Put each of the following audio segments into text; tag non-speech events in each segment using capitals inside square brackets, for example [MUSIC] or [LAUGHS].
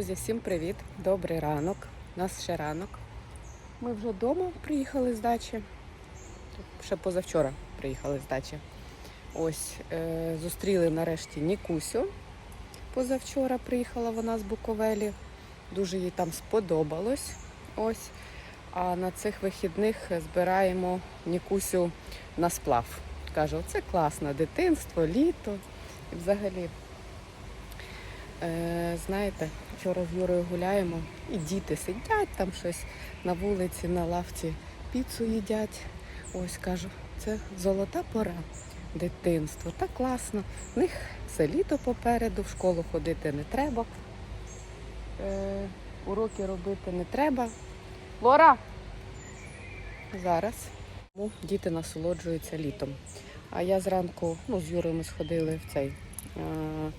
Друзі, всім привіт! Добрий ранок. У нас ще ранок. Ми вже вдома приїхали з дачі. Ще позавчора приїхали з дачі. Ось е, зустріли нарешті Нікусю. Позавчора приїхала вона з Буковелі. Дуже їй там сподобалось. Ось. А на цих вихідних збираємо Нікусю на сплав. Каже, оце класно, дитинство, літо. І взагалі Е, знаєте, вчора з Юрою гуляємо, і діти сидять там щось на вулиці, на лавці, піцу їдять. Ось кажу, це золота пора. Дитинство. Так класно. В них все літо попереду, в школу ходити не треба. Е, уроки робити не треба. Лора! Зараз Тому діти насолоджуються літом. А я зранку, ну, з Юрою ми сходили в цей. Е,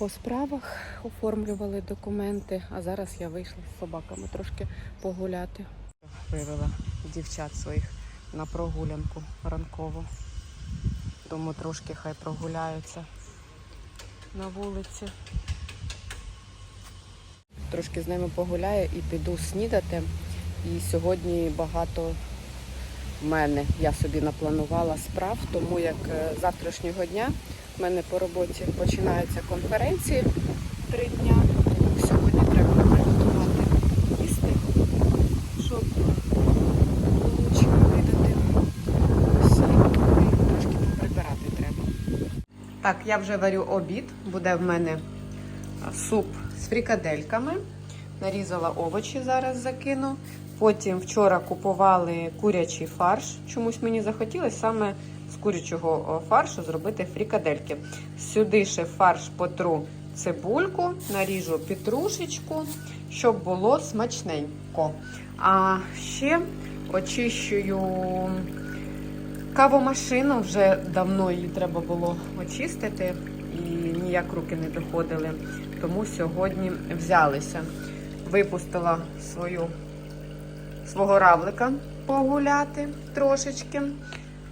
по справах оформлювали документи, а зараз я вийшла з собаками трошки погуляти. Вивела дівчат своїх на прогулянку ранкову. Тому трошки хай прогуляються на вулиці. Трошки з ними погуляю і піду снідати. І сьогодні багато в мене я собі напланувала справ, тому як е, завтрашнього дня у мене по роботі починаються конференції три дня. Сьогодні треба приготувати їсти, щоб влучно видати. Ось і трошки поприбирати треба. Так, я вже варю обід. Буде в мене суп з фрікадельками. Нарізала овочі, зараз закину. Потім вчора купували курячий фарш. Чомусь мені захотілося саме з курячого фаршу зробити фрікадельки. Сюди ще фарш потру цибульку, наріжу петрушечку, щоб було смачненько. А ще очищую кавомашину, вже давно її треба було очистити і ніяк руки не доходили. Тому сьогодні взялися. Випустила свою свого равлика погуляти трошечки.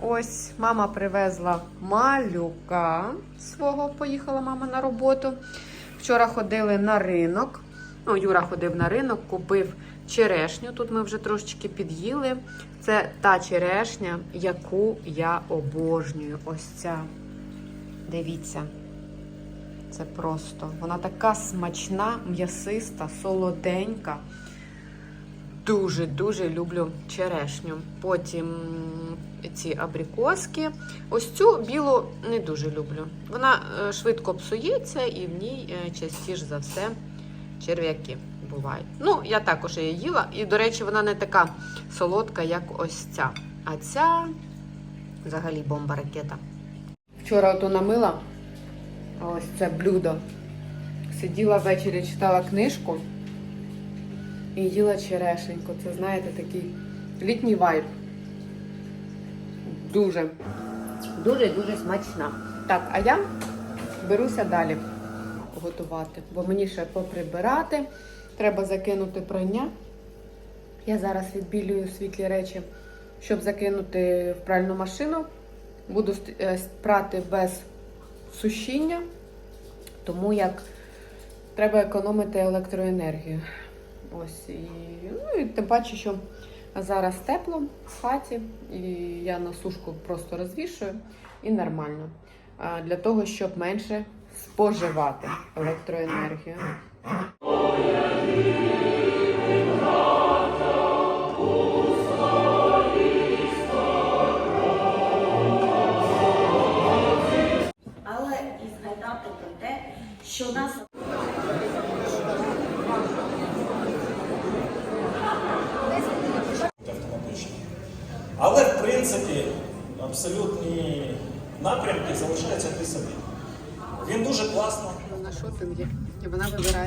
Ось мама привезла малюка свого, поїхала мама на роботу. Вчора ходили на ринок. Ну, Юра ходив на ринок, купив черешню. Тут ми вже трошечки під'їли. Це та черешня, яку я обожнюю. Ось ця. Дивіться. Це просто. Вона така смачна, м'ясиста, солоденька. Дуже-дуже люблю черешню. Потім ці абрикоски. Ось цю білу не дуже люблю. Вона е, швидко псується і в ній е, частіше за все черв'яки бувають. Ну, я також її їла. І, до речі, вона не така солодка, як ось ця. А ця взагалі бомба ракета. Вчора ото намила ось це блюдо. Сиділа ввечері, читала книжку і їла черешеньку. Це, знаєте, такий літній вайб. Дуже, дуже-дуже смачна. Так, а я беруся далі готувати, бо мені ще поприбирати. Треба закинути прання. Я зараз відбілюю світлі речі, щоб закинути в пральну машину. Буду е, прати без сушіння, тому як треба економити електроенергію. Ось і, ну, і тим паче, що зараз тепло в хаті, і я на сушку просто розвішую і нормально. Для того, щоб менше споживати електроенергію.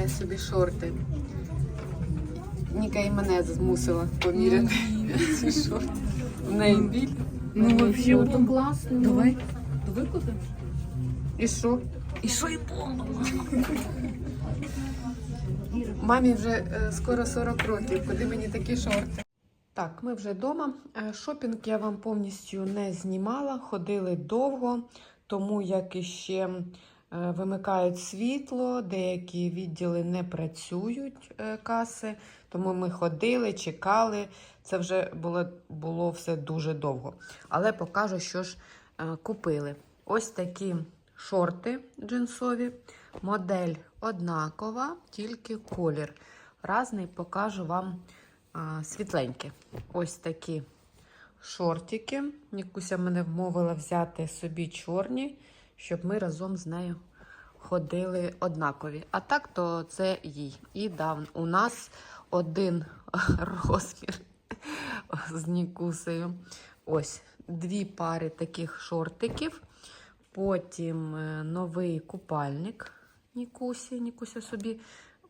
Вибирає собі шорти. Ніка і мене змусила поміряти ці шорти. В неї біль. Ну, вообще было классно. Давай. Давай куда? І що? И что и помню. Мамі вже е, скоро 40 років. Куди мені такі шорти? Так, ми вже вдома. Е, Шопінг я вам повністю не знімала. Ходили довго, тому як іще Вимикають світло, деякі відділи не працюють е, каси, тому ми ходили, чекали. Це вже було, було все дуже довго. Але покажу, що ж е, купили. Ось такі шорти джинсові. Модель однакова, тільки колір. Разний покажу вам світленькі. Ось такі шортики. Нікуся мене вмовила взяти собі чорні, щоб ми разом з нею ходили однакові. А так, то це їй. І да, у нас один [LAUGHS] розмір з Нікусею. Ось дві пари таких шортиків. Потім е, новий купальник Нікусі. Нікуся собі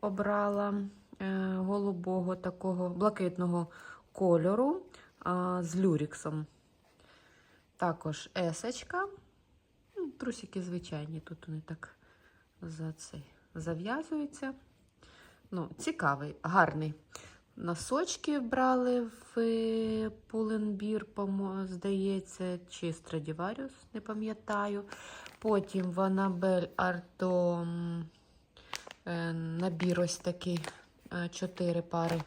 обрала е, голубого такого блакитного кольору з люріксом. Також есочка. Ну, Трусики звичайні, тут вони так за цей зав'язуються. Ну, цікавий, гарний. Носочки брали в е, помо- здається, чи Stradivarius, не пам'ятаю. Потім в Анабель Арто е, набір ось такий, е, чотири пари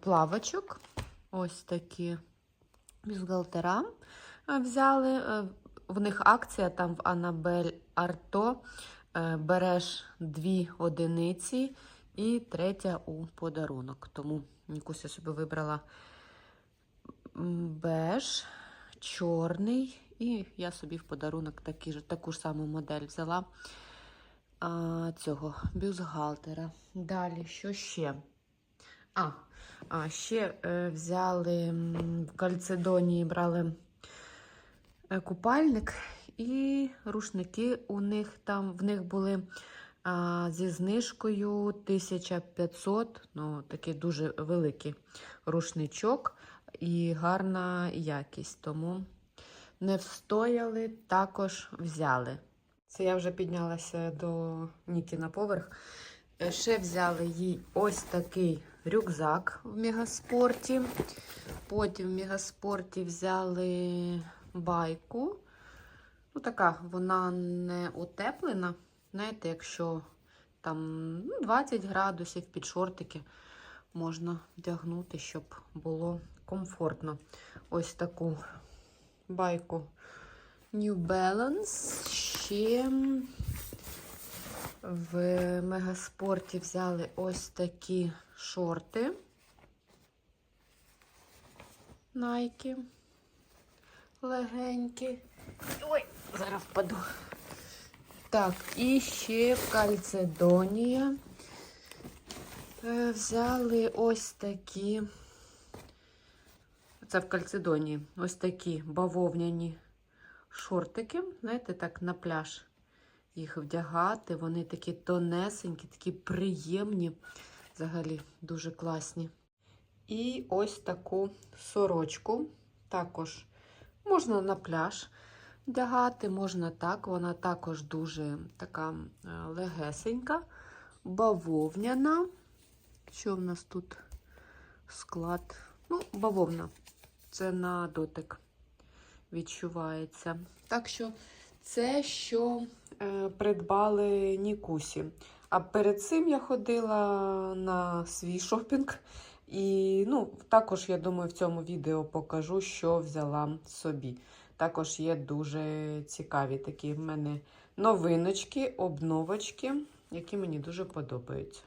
плавочок. Ось такі бюстгальтера взяли. В них акція там в Анабель Арто. е, Береш дві одиниці і третя у подарунок. Тому Нікуся собі вибрала беж, чорний. І я собі в подарунок такі таку ж саму модель взяла а, цього бюстгальтера. Далі, що ще? А, а ще е, взяли в Кальцедонії брали купальник і рушники у них там в них були а, зі знижкою 1500, ну такий дуже великий рушничок і гарна якість. Тому не встояли, також взяли. Це я вже піднялася до Ніки на поверх. Е, Ще взяли їй ось такий рюкзак в Мегаспорті. Потім в Мегаспорті взяли байку. Ну, така, вона не утеплена. Знаєте, якщо там ну, 20 градусів під шортики можна вдягнути, щоб було комфортно. Ось таку байку New Balance. Ще в Мегаспорті взяли ось такі шорти. Найки. Легенькі. Ой, зараз впаду. Так, і ще в Кальцедонія. Е, Взяли ось такі. Це в Кальцедонії. Ось такі бавовняні шортики. Знаєте, так на пляж їх вдягати. Вони такі тонесенькі, такі приємні. Взагалі дуже класні. І ось таку сорочку. Також можна на пляж вдягати, можна так. Вона також дуже така е, легесенька, бавовняна. Що в нас тут склад? Ну, бавовна. Це на дотик відчувається. Так що це що е, придбали Нікусі. А перед цим я ходила на свій шопінг. І ну, також, я думаю, в цьому відео покажу, що взяла собі. Також є дуже цікаві такі в мене новиночки, обновочки, які мені дуже подобаються.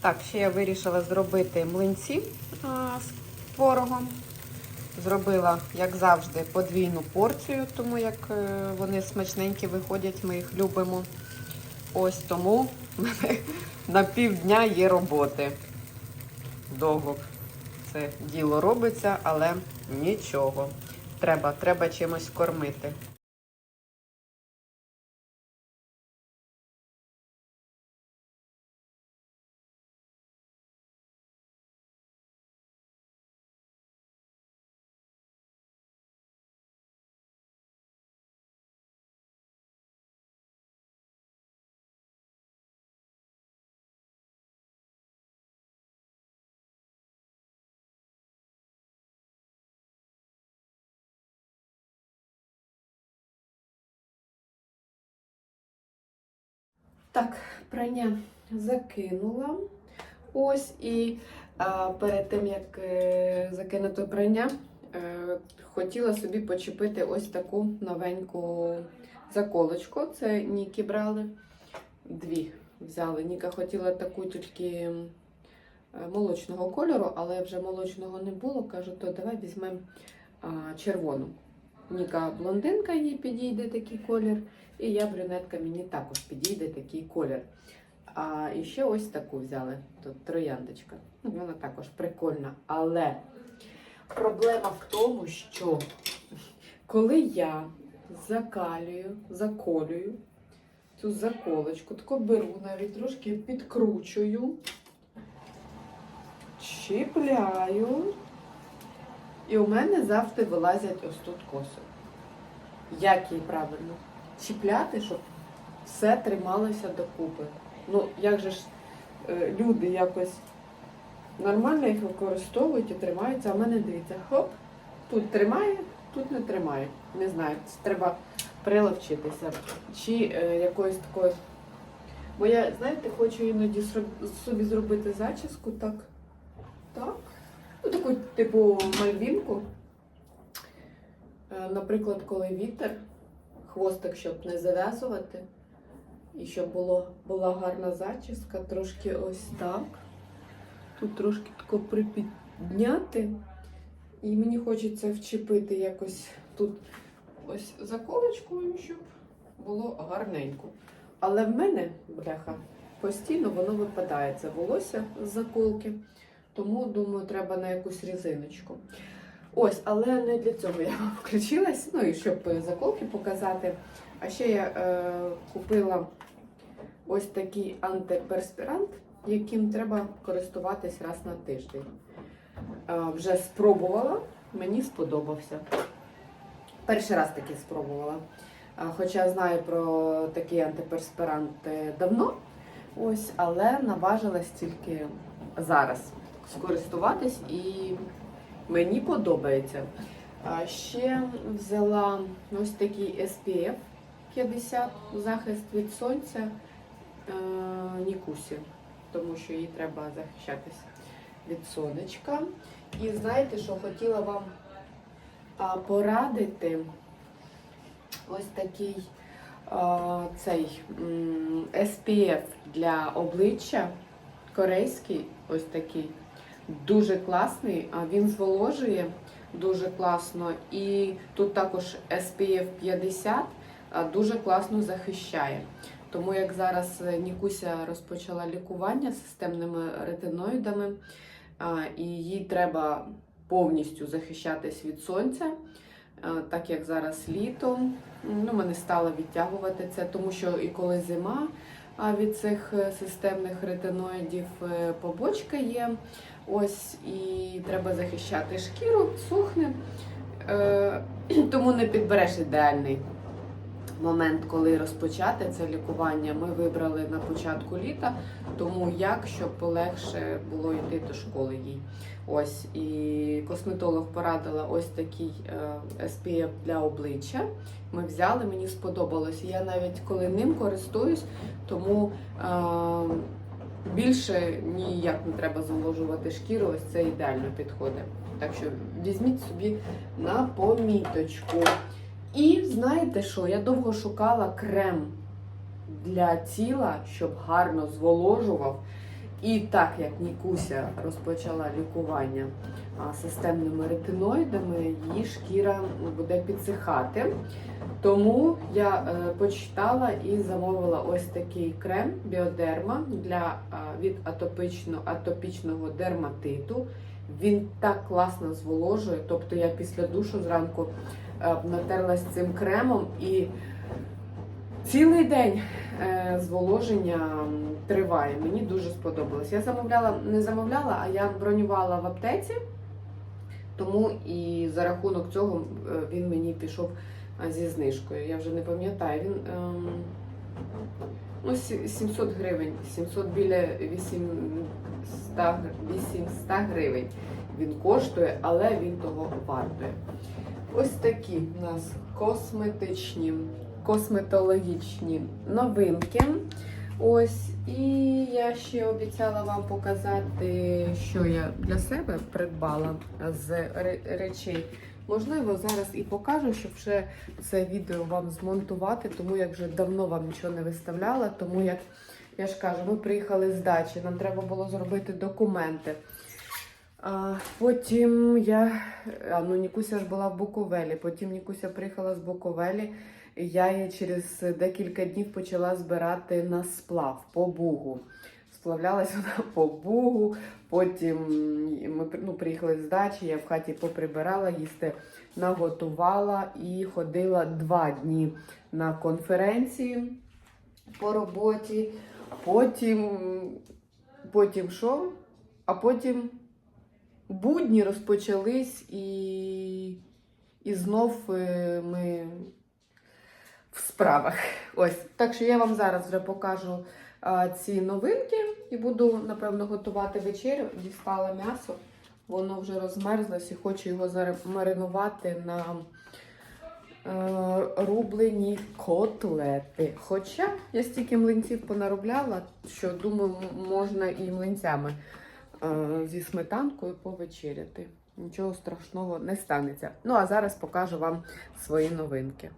Так, ще я вирішила зробити млинці а, з творогом. Зробила, як завжди, подвійну порцію, тому як е, вони смачненькі виходять, ми їх любимо. Ось тому в мене [LAUGHS] на півдня є роботи. Довго це діло робиться, але нічого. Треба, треба чимось кормити. Так, прання закинула. Ось і а, перед тим як е, закинути прання, е, хотіла собі почепити ось таку новеньку заколочку. Це Нікі брали. Дві взяли. Ніка хотіла таку тільки е, молочного кольору, але вже молочного не було. Кажу, то давай візьмемо червону. Ніка блондинка, їй підійде такий колір. І я брюнетка, мені також підійде такий колір. А ще ось таку взяли. Тут трояндочка. Ну, Вона також прикольна. Але проблема в тому, що коли я закалюю, заколюю цю заколочку, тако беру, навіть трошки підкручую, чіпляю. І у мене завжди вилазять ось тут коси. Як їй правильно? Чіпляти, щоб все трималося докупи. Ну, як же ж е, люди якось нормально їх використовують і тримаються, а в мене дивіться, хоп, тут тримає, тут не тримає. Не знаю, це треба приловчитися. Чи е, якоюсь такою. Бо я, знаєте, хочу іноді собі зробити зачіску так. Так. Ну, таку, типу, мальвінку. Е, Наприклад, коли вітер, хвостик, щоб не зав'язувати, і щоб було, була гарна зачіска, трошки ось так. Тут трошки тако припідняти. І мені хочеться вчепити якось тут ось заколочкою, щоб було гарненько. Але в мене, бляха, постійно воно випадає. Це волосся з заколки. Тому, думаю, треба на якусь різиночку. Ось, але не для цього я вам включилась, ну і щоб заколки показати. А ще я е, купила ось такий антиперспірант, яким треба користуватись раз на тиждень. Е, вже спробувала, мені сподобався. Перший раз таки спробувала. Е, Хоча знаю про такий антиперспірант е, давно, ось, але наважилась тільки зараз скористуватись і мені подобається. А ще взяла ось такий SPF 50 захист від сонця е, Нікусі, тому що їй треба захищатись від сонечка. І знаєте, що хотіла вам а, порадити ось такий а, цей м, SPF для обличчя корейський, ось такий. Дуже класний, він зволожує дуже класно. І тут також SPF 50 дуже класно захищає. Тому як зараз е, Нікуся розпочала лікування системними ретиноїдами, і їй треба повністю захищатись від сонця, так як зараз літо. Ну, ми не стали відтягувати це, тому що і коли зима, від цих е, системних ретиноїдів е, побочка є. Ось і треба захищати шкіру, сухне. Е, [CLEARS THROAT] тому не підбереш ідеальний момент, коли розпочати це лікування. Ми вибрали на початку літа, тому як, щоб полегше було йти до школи їй. Ось і косметолог порадила ось такий е, SPF для обличчя. Ми взяли, мені сподобалось. Я навіть коли ним користуюсь, тому е, більше ніяк не треба заложувати шкіру, ось це ідеально підходить. Так що візьміть собі на поміточку. І знаєте що? Я довго шукала крем для тіла, щоб гарно зволожував. І так як Нікуся розпочала лікування системними ретиноїдами, її шкіра буде підсихати. Тому я е, почитала і замовила ось такий крем біодерма для від атопично, атопічного дерматиту. Він так класно зволожує. Тобто я після душу зранку е, натерлась цим кремом і цілий день е, зволоження триває. Мені дуже сподобалось. Я замовляла, не замовляла, а я бронювала в аптеці, тому і за рахунок цього е, він мені пішов е, зі знижкою. Я вже не пам'ятаю. Він ем, ну, 700 гривень, 700 біля 800, 800 гривень він коштує, але він того вартує. Ось такі у нас косметичні, косметологічні новинки. Ось, і я ще обіцяла вам показати, що я для себе придбала з речей. Можливо, зараз і покажу, щоб вже це відео вам змонтувати, тому як вже давно вам нічого не виставляла, тому як я ж кажу, ми приїхали з дачі, нам треба було зробити документи. А, потім я, а ну Нікуся ж була в Буковелі, потім Нікуся приїхала з Буковелі. Я її через декілька днів почала збирати на сплав по бугу. Сплавлялася вона по бугу, потім ми ну, приїхали з дачі, я в хаті поприбирала, їсти наготувала і ходила два дні на конференції по роботі. Потім, потім що? А потім будні розпочались і, і знов е, ми в справах. Ось. Так що я вам зараз вже покажу а, ці новинки і буду, напевно, готувати вечерю. Дістала м'ясо, воно вже розмерзлось і хочу його зараз маринувати на е, рублені котлети. Хоча я стільки млинців понаробляла, що думаю, можна і млинцями е, зі сметанкою повечеряти. Нічого страшного не станеться. Ну а зараз покажу вам свої новинки.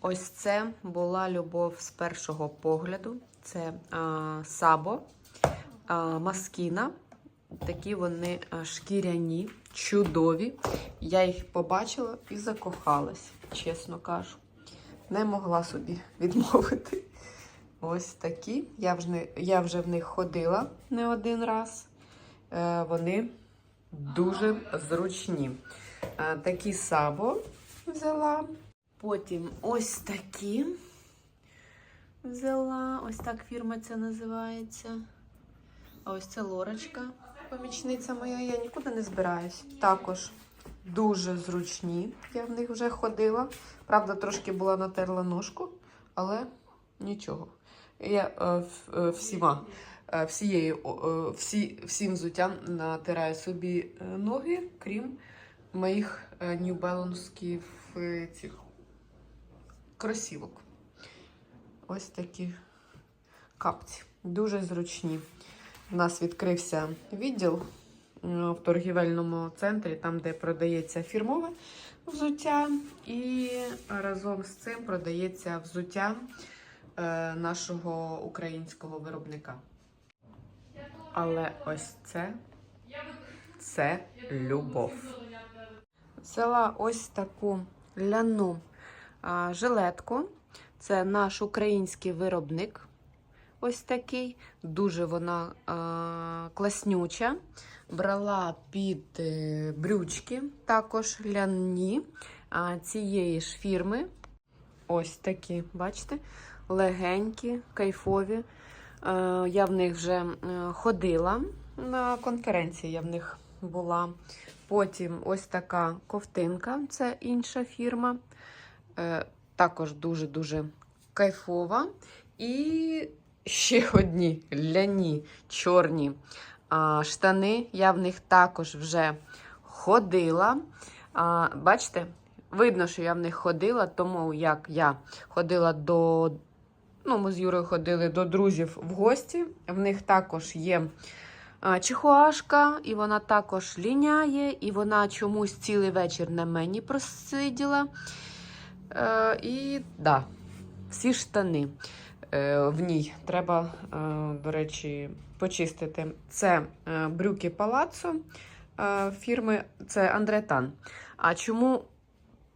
Ось це була любов з першого погляду. Це а, сабо, а, маскіна. Такі вони шкіряні, чудові. Я їх побачила і закохалась, чесно кажу. Не могла собі [LAUGHS] відмовити. Ось такі. Я вже, я вже в них ходила не один раз. Е, вони дуже зручні. Е, такі сабо взяла. Потім ось такі взяла. Ось так фірма ця називається. А ось це лорочка, помічниця моя. Я нікуди не збираюсь. Також дуже зручні. Я в них вже ходила. Правда, трошки була натерла ножку, але нічого. Я е, е, всіма. е, Всією, е, всі, всім взуттям натираю собі е, ноги, крім моїх е, New Balance е, цих кросівок. Ось такі капці. Дуже зручні. У нас відкрився відділ е, в торгівельному центрі, там, де продається фірмове взуття, і разом з цим продається взуття е, нашого українського виробника. Але ось це, це любов. Взяла ось таку ляну жилетку. Це наш український виробник. Ось такий. Дуже вона класнюча. Брала під е, брючки, також ляні цієї ж фірми. Ось такі, бачите? Легенькі, кайфові. Е, Я в них вже е, ходила на конференції, я в них була. Потім ось така ковтинка, це інша фірма. Е, Також дуже-дуже кайфова. І ще [LAUGHS] одні ляні чорні штани. Я в них також вже ходила. Бачите, видно, що я в них ходила, тому як я ходила до. Ну, ми з Юрою ходили до друзів в гості. В них також є чихуашка, і вона також ліняє, і вона чомусь цілий вечір на мені просиділа. Е, і да, всі штани е, в ній треба, е, до речі, почистити. Це е, брюки Палаццо е, фірми це Андретан. А чому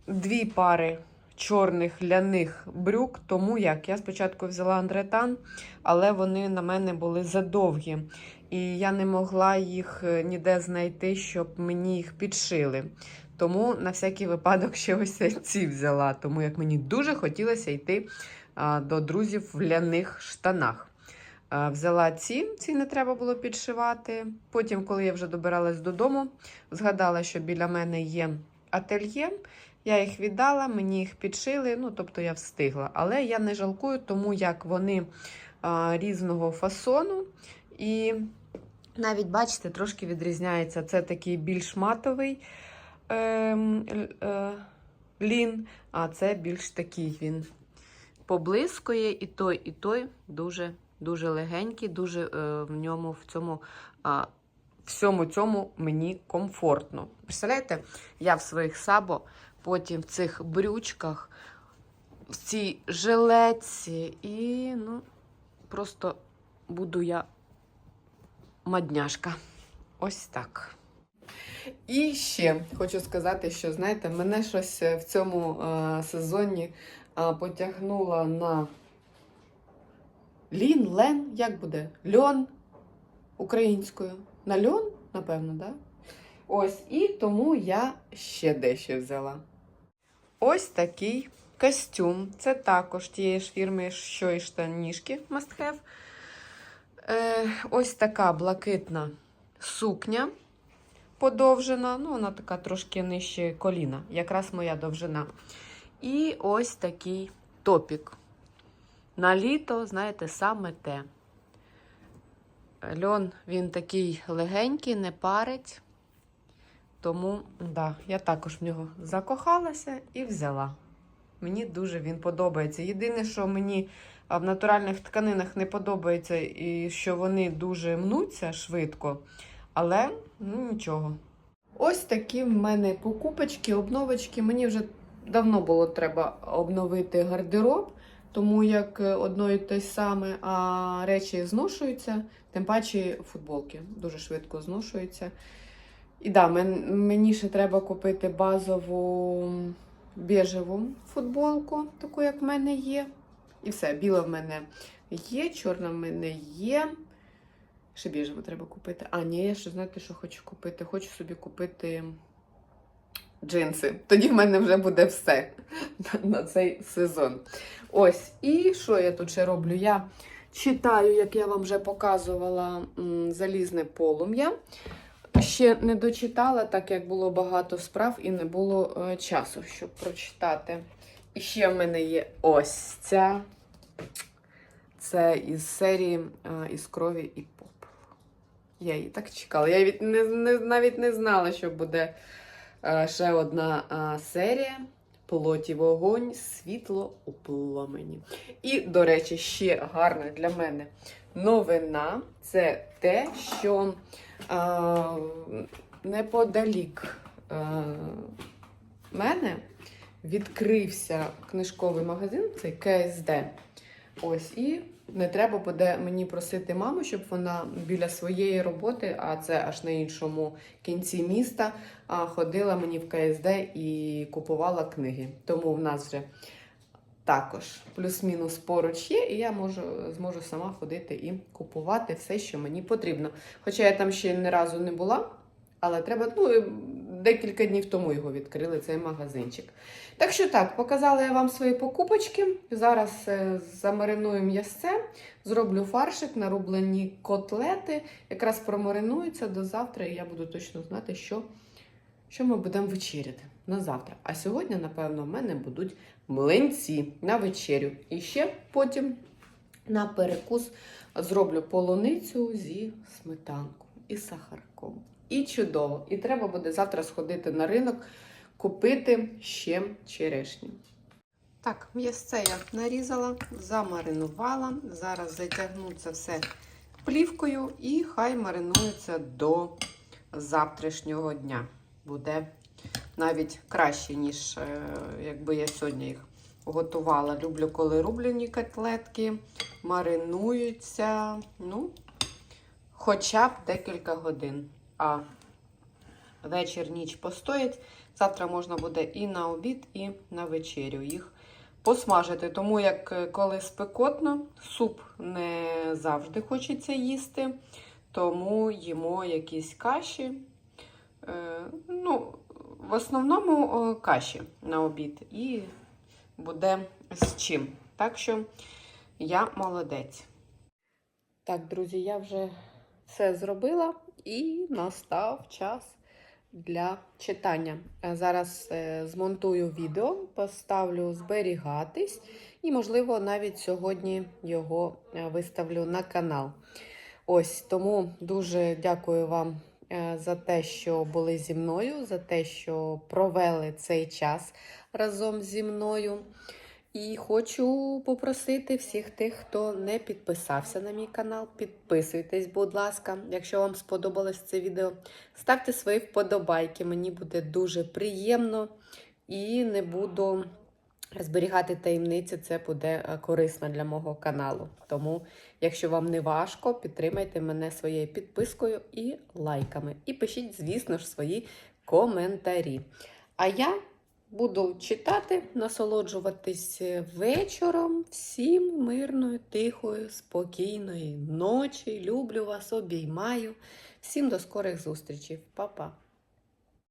дві пари чорних ляних брюк? Тому як я спочатку взяла Андретан, але вони на мене були задовгі. І я не могла їх е, ніде знайти, щоб мені їх підшили. Тому на всякий випадок ще ось ці взяла, тому як мені дуже хотілося йти а, до друзів в ляних штанах. А, взяла ці, ці не треба було підшивати. Потім, коли я вже добиралась додому, згадала, що біля мене є ательє. Я їх віддала, мені їх підшили, ну тобто я встигла. Але я не жалкую, тому як вони а, різного фасону. І навіть, бачите, трошки відрізняється. Це такий більш матовий л- е, лін, а це більш такий він поблискує, і той, і той дуже, дуже легенький, дуже е, в ньому в цьому. А, всьому цьому мені комфортно. Представляєте, я в своїх сабо, потім в цих брючках, в цій жилетці, і ну, просто буду я мадняшка. Ось так. І ще хочу сказати, що знаєте, мене щось в цьому е, сезоні е, потягнуло на лін, лен, як буде? Льон українською. На льон, напевно. Да? Ось, і тому я ще дещо взяла. Ось такий костюм. Це також тієї ж фірми, що і штанішки must have. Е, ось така блакитна сукня подовжена. Ну, вона така трошки нижче коліна, якраз моя довжина. І ось такий топік. На літо, знаєте, саме те. Льон він такий легенький, не парить. Тому, да, я також в нього закохалася і взяла. Мені дуже він подобається. Єдине, що мені в натуральних тканинах не подобається, і що вони дуже мнуться швидко, але ну нічого. Ось такі в мене покупочки, обновочки. Мені вже давно було треба обновити гардероб, тому як е, одно і те саме, а речі зношуються, тим паче футболки дуже швидко зношуються. І да, мені ще треба купити базову біжеву футболку, таку, як в мене є. І все, біла в мене є, чорна в мене є. Ще біжеву треба купити. А, ні, я ще знаєте, що хочу купити? Хочу собі купити джинси. Тоді в мене вже буде все на- цей сезон. Ось, і що я тут ще роблю? Я читаю, як я вам вже показувала, залізне полум'я. Ще не дочитала, так як було багато справ і не було е, часу, щоб прочитати. І ще в мене є ось ця. Це із серії е, із крові і. Я її так чекала. Я від, не, не, навіть не знала, що буде е, ще одна е, серія. Плоті вогонь, світло у пламені. І, до речі, ще гарна для мене новина це те, що е, неподалік е, мене відкрився книжковий магазин, цей КСД. Ось, і не треба буде мені просити маму, щоб вона біля своєї роботи, а це аж на іншому кінці міста, ходила мені в КСД і купувала книги. Тому в нас вже також плюс-мінус поруч є, і я можу, зможу сама ходити і купувати все, що мені потрібно. Хоча я там ще ні разу не була, але треба, ну, декілька днів тому його відкрили, цей магазинчик. Так що так, показала я вам свої покупочки. Зараз е, замариную м'ясце, зроблю фаршик, нарублені котлети. Якраз промаринуються до завтра, і я буду точно знати, що, що ми будемо вечеряти на завтра. А сьогодні, напевно, в мене будуть млинці на вечерю. І ще потім на перекус зроблю полуницю зі сметанкою і сахарком. І чудово. І треба буде завтра сходити на ринок, купити ще черешню. Так, м'ясце я нарізала, замаринувала. Зараз затягну це все плівкою і хай маринується до завтрашнього дня. Буде навіть краще, ніж е, якби я сьогодні їх готувала. Люблю, коли рублені котлетки маринуються, ну, хоча б декілька годин. А вечір ніч постоять. Завтра можна буде і на обід, і на вечерю їх посмажити. Тому як е, коли спекотно, суп не завжди хочеться їсти, тому їмо якісь каші. Е, ну, в основному каші на обід. І буде з чим. Так що я молодець. Так, друзі, я вже все зробила і настав час для читання. Е, Зараз е, змонтую відео, поставлю зберігатись і, можливо, навіть сьогодні його е, виставлю на канал. Ось тому дуже дякую вам за те, що були зі мною, за те, що провели цей час разом зі мною. І хочу попросити всіх тих, хто не підписався на мій канал, підписуйтесь, будь ласка, якщо вам сподобалось це відео. Ставте свої вподобайки, мені буде дуже приємно і не буду зберігати таємниці, це буде е, корисно для мого каналу. Тому, якщо вам не важко, підтримайте мене своєю підпискою і лайками. І пишіть, звісно ж, свої коментарі. А я буду читати, насолоджуватись вечором. Всім мирної, тихої, спокійної ночі. Люблю вас, обіймаю. Всім до скорих зустрічей. Па-па!